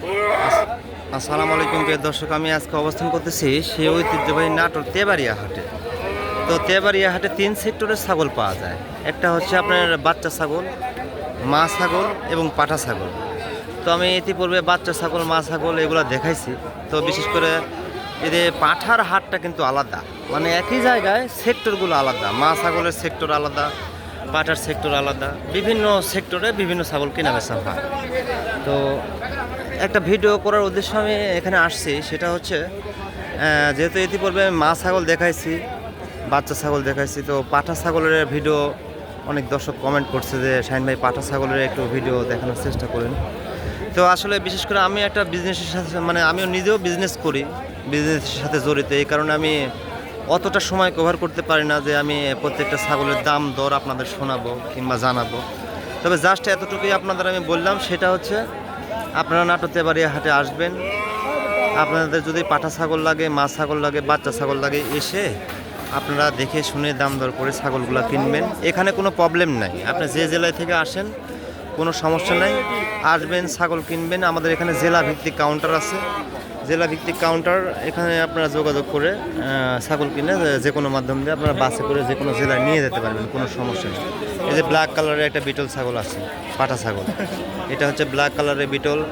আসসালামু আলাইকুম প্রিয় দর্শক, আমি আজকে অবস্থান করতেছি সেই ঐতিহ্যবাহী নাটোর তেবাড়িয়া হাটে। তো তেবাড়িয়া হাটে তিন সেক্টরের ছাগল পাওয়া যায়। একটা হচ্ছে আপনার বাচ্চা ছাগল, মা ছাগল এবং পাঠা ছাগল। তো আমি ইতিপূর্বে বাচ্চা ছাগল, মা ছাগল এগুলো দেখাইছি। তো বিশেষ করে এদের পাঠার হাটটা কিন্তু আলাদা। মানে একই জায়গায় সেক্টরগুলো আলাদা। মা ছাগলের সেক্টর আলাদা, পাঠার সেক্টর আলাদা। বিভিন্ন সেক্টরে বিভিন্ন ছাগল কেনা বেচা হয়। তো একটা ভিডিও করার উদ্দেশ্য আমি এখানে আসছি, সেটা হচ্ছে যেহেতু ইতিপূর্বে মা ছাগল দেখাইছি, বাচ্চা ছাগল দেখাইছি, তো পাঠা ছাগলের ভিডিও অনেক দর্শক কমেন্ট করছে যে, শাহিন ভাই পাঠা ছাগলের একটু ভিডিও দেখানোর চেষ্টা করেন। তো আসলে বিশেষ করে আমি একটা বিজনেসের সাথে মানে আমিও নিজেও বিজনেস করি বিজনেসের সাথে জড়িত, এই কারণে আমি অতটা সময় কভার করতে পারি না যে, আমি প্রত্যেকটা ছাগলের দাম, দর আপনাদের শোনাবো কিংবা জানাব। তবে জাস্ট এতটুকুই আপনাদের আমি বললাম, সেটা হচ্ছে আপনারা নাটোতে বাড়ি হাটে আসবেন। আপনাদের যদি পাঠা ছাগল লাগে, মা ছাগল লাগে, বাচ্চা ছাগল লাগে, এসে আপনারা দেখে শুনে দাম দর করে ছাগলগুলো কিনবেন। এখানে কোনো প্রবলেম নাই। আপনি যে জেলায় থেকে আসেন, কোনো সমস্যা নাই। আসবেন, ছাগল কিনবেন। আমাদের এখানে জেলা ভিত্তিক কাউন্টার আছে। জেলা ভিত্তিক কাউন্টার এখানে আপনারা যোগাযোগ করে ছাগল কিনে যে- কোনো মাধ্যম দিয়ে আপনারা বাসে করে যে কোনো জেলায় নিয়ে যেতে পারবেন, কোনো সমস্যা নেই। এই যে ব্ল্যাক কালারের একটা বিটল ছাগল আছে, পাটা ছাগল। এটা হচ্ছে ব্ল্যাক কালারের বিটল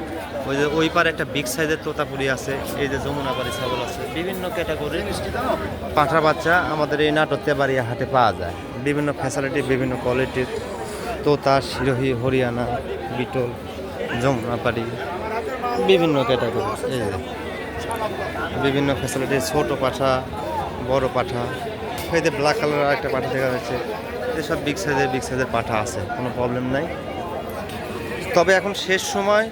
ওই যে ওই পারে একটা বিগ সাইজের তোতাপুরি আছে, এই যে যমুনাবাড়ি ছাগল আছে। বিভিন্ন ক্যাটাগরির পাঠা বাচ্চা আমাদের এই নাটকতে বাড়িয়া হাটে পাওয়া যায়। বিভিন্ন ফ্যাসিলিটি বিভিন্ন কোয়ালিটির তোতা, শিরোহী, হরিয়ানা বিটল যমুনাপাড়ি বিভিন্ন ক্যাটাগরি এই বিভিন্ন ফ্যাসিলিটি ছোট পাঠা, বড় পাঠা এই ব্ল্যাক কালার একটা পাঠা দেখা যাচ্ছে। এসব বিগ সাইজের বিগ সাইজের পাঠা আছে, কোনো প্রবলেম নাই। তবে এখন শেষ সময়,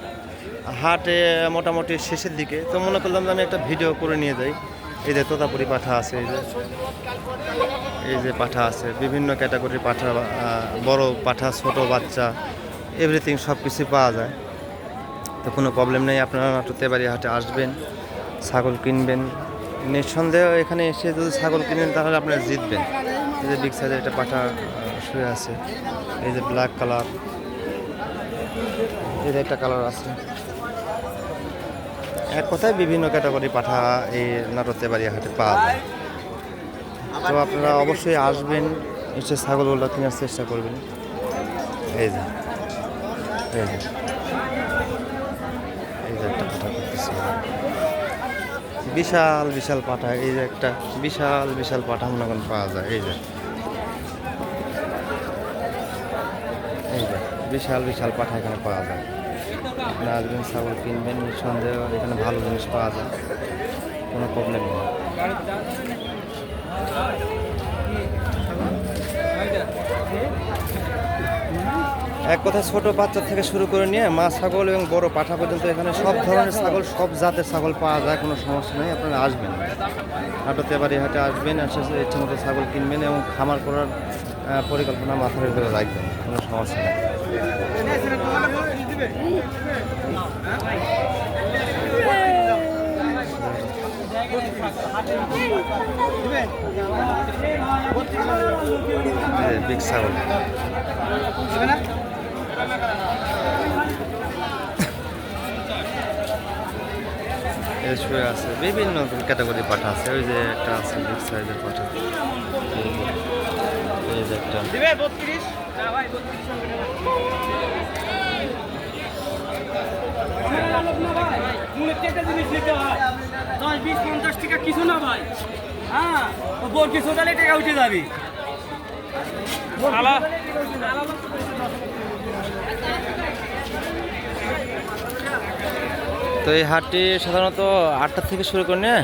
হাটে মোটামুটি শেষের দিকে। তো মনে করলাম যে আমি একটা ভিডিও করে নিয়ে যাই। এই যে তোতাপুরি পাঠা আছে, এই যে এই যে পাঠা আছে, বিভিন্ন ক্যাটাগরির পাঠা বড় পাঠা, ছোট বাচ্চা এভরিথিং সব কিছু পাওয়া যায়। তো কোনো প্রবলেম নেই, আপনারা নাটোতে বাড়ি হাটে আসবেন। ছাগল কিনবেন। নিঃসন্দেহ এখানে এসে যদি ছাগল কিনেন, তাহলে আপনারা জিতবেন। এই যে বিগ সাইজের একটা পাঠা শুয়ে আছে। এই যে ব্ল্যাক কালার এই যে একটা কালার আছে। এক কথায় বিভিন্ন ক্যাটাগরি পাঠা এই নাটোতে বাড়ি হাটে পাওয়া যায়? তো আপনারা অবশ্যই আসবেন, এসে ছাগলগুলো কেনার চেষ্টা করবেন। এই যে এই যে। এই যে একটা পাঠা করতেছি বিশাল বিশাল পাঠা। এই যে একটা বিশাল বিশাল পাঠা মনে করেন পাওয়া যায়। এই যে। এই যে, বিশাল বিশাল পাঠা এখানে পাওয়া যায়। আপনি আসবেন ছাগল কিনবেন, নিঃসন্দেহ এখানে ভালো জিনিস পাওয়া যায়। কোনো প্রবলেম নেই। এক কথা ছোট বাচ্চা থেকে শুরু করে নিয়ে মা ছাগল এবং বড় পাঠা পর্যন্ত এখানে সব ধরনের ছাগল, সব জাতের ছাগল পাওয়া যায়, কোনো সমস্যা নেই, আপনারা আসবেন। হাটতে বাড়ি হাটে আসবেন, এসে ইচ্ছে মতো ছাগল কিনবেন এবং খামার করার পরিকল্পনা মাথার ভিতরে রাখবেন, কোনো সমস্যা নেই। বিগ ছাগল। এই শুয়ে আছে বিভিন্ন ক্যাটাগরি পাঠা আছে। ওই যে একটা আছে বিগ সাইজের পাঠা। এই যে- একটা। জিনিস নিতে হয়। দশ বিশ পঞ্চাশ টাকা কিছু না ভাই। হ্যাঁ টাকা উঠে যাবি। তো এই হাটটি সাধারণত আটটা থেকে শুরু করে নিয়ে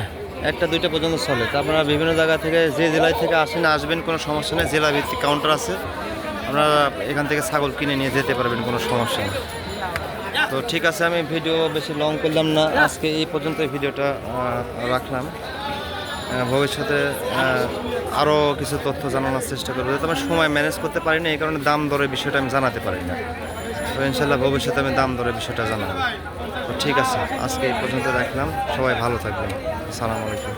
একটা, দুইটা পর্যন্ত চলে। তো আপনারা বিভিন্ন জায়গা থেকে যে জেলায় থেকে আসেন, আসবেন, কোনো সমস্যা নেই। জেলা ভিত্তিক কাউন্টার আছে। আপনারা এখান থেকে ছাগল কিনে নিয়ে যেতে পারবেন, কোনো সমস্যা নেই। তো ঠিক আছে, আমি ভিডিও বেশি লং করলাম না। আজকে এই পর্যন্ত ভিডিওটা রাখলাম। ভবিষ্যতে আরও কিছু তথ্য জানানোর চেষ্টা করব। যেহেতু আমি সময় ম্যানেজ করতে পারি না, এই কারণে দাম দরের বিষয়টা আমি জানাতে পারি না। তো ইনশাল্লাহ ভবিষ্যতে আমি দাম দরের বিষয়টা জানাব। তো ঠিক আছে, আজকে এই পর্যন্ত রাখলাম। সবাই ভালো থাকবেন। আসসালামু আলাইকুম।